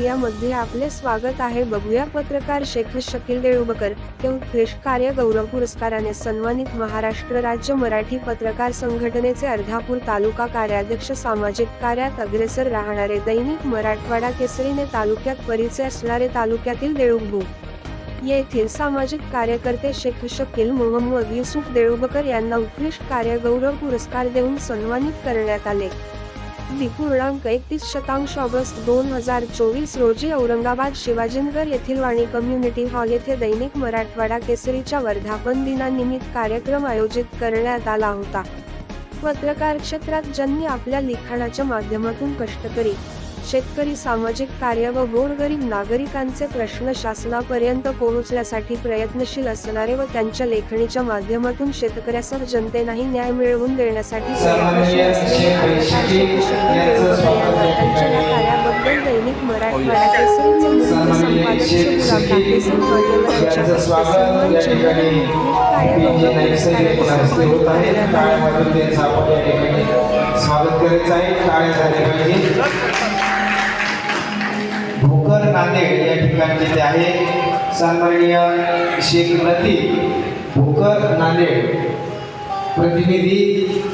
यामध्ये आपले स्वागत आहे. बघूया पत्रकार शेख शकील देळुबकर ते उत्कृष्ट कार्य गौरव पुरस्काराने सन्मानित महाराष्ट्र राज्य मराठी पत्रकार संघटनेचे अर्धापूर तालुका कार्याध्यक्ष सामाजिक कार्यात अग्रेसर राहणारे दैनिक मराठवाडा केसरीने तालुक्यात परिचय असणारे तालुक्यातील देऊबू येथील सामाजिक कार्यकर्ते शेख शकील मोहम्मद युसुफ देळुबकर यांना उत्कृष्ट कार्य गौरव पुरस्कार देऊन सन्मानित करण्यात आले. पूर्णांक एकतीस शतांश ऑगस्ट दोन हजार चोवीस रोजी औरंगाबाद शिवाजीनगर येथील वाणी कम्युनिटी हॉल येथे दैनिक मराठवाडा केसरीच्या वर्धापन दिनानिमित्त कार्यक्रम आयोजित करण्यात आला होता. पत्रकार क्षेत्रात ज्यांनी आपल्या लिखाणाच्या माध्यमातून कष्टकरी शेतकरी सामाजिक कार्य व गोरगरीब नागरिकांचे प्रश्न शासनापर्यंत पोहोचण्यासाठी प्रयत्नशील असणारे व त्यांच्या लेखणीच्या माध्यमातून शेतकऱ्यासह जनतेलाही न्याय मिळवून देण्यासाठी कार्याबद्दल दैनिक मराठवाडा केसरीचे मुख्य संपादक नांदेड या ठिकाणी ते आहे. सन्माननीय शेख नती भोकर नांदेड प्रतिनिधी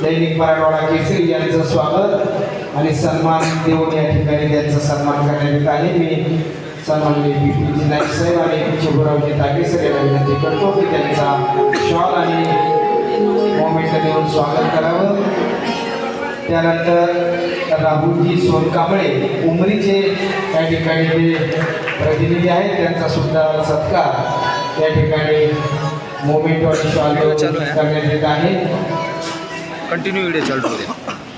दैनिक मराठवाडा केसरी यांचं स्वागत आणि सन्मान देऊन या ठिकाणी त्यांचा सन्मान करण्यात येत आहे. मी सन्माननीय बी नाईक साहेब आणि शिवरावजी ताकेसर यांना विनंती करतो की त्यांचा शॉल आणि मोमेंट देऊन स्वागत करावं. त्यानंतर राहुलजी सोनकांबळे उमरीचे त्या ठिकाणी ते प्रतिनिधी आहेत त्यांचा सुद्धा सत्कार या ठिकाणी मोमेंट आहे. करण्यात येत आहे. कंटिन्यू व्हिडिओ चालू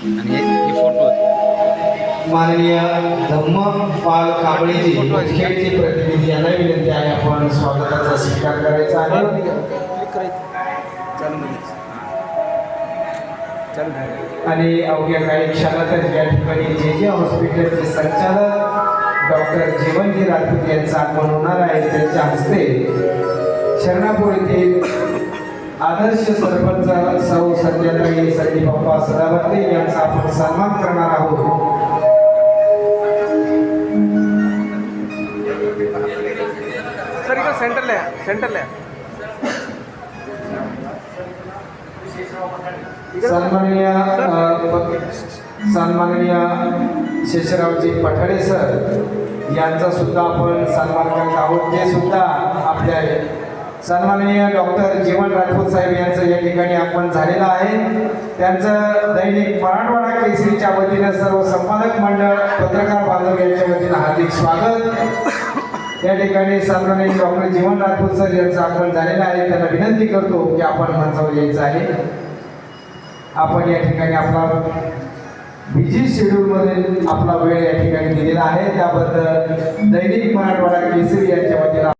आणि फोटो माननीय धम्मपाल कांबळेजी खेळचे प्रतिनिधी यांना विनंती आहे आपण स्वागताचा स्वीकार करायचा आहे. आणि अवघ्या काही क्षणातच या ठिकाणी जे जे हॉस्पिटलचे संचालक डॉक्टर जीवनजी राजपूत यांचा आगमन होणार आहे त्यांच्या हस्ते शरणापूर येथील आदर्श सरपंच सौ संजयताई संदीपप्पा सदावर्ते यांचा आपण सन्मान करणार आहोत. सर सेंटरला सेंटरला सन्माननीय सन्माननीय शेषरावजी पठाडे सर यांचा सुद्धा आपण सन्मान करत आहोत. ते सुद्धा आपल्या सन्माननीय डॉक्टर जीवन राजपूत साहेब यांचं या ठिकाणी आपण झालेलं आहे. त्यांचं दैनिक मराठवाडा केसरीच्या वतीनं सर्व संपादक मंडळ पत्रकार बांधव यांच्या वतीनं हार्दिक स्वागत. या ठिकाणी सन्माननीय डॉक्टर जीवन राजपूत सर यांचं आपण झालेलं आहे. त्यांना विनंती करतो की आपण मंचावर यायचं आहे. आपण या ठिकाणी आपला बिझी शेड्यूलमध्ये आपला वेळ या ठिकाणी दिलेला आहे. त्याबद्दल दैनिक मराठवाडा केसरी यांच्या वतीनं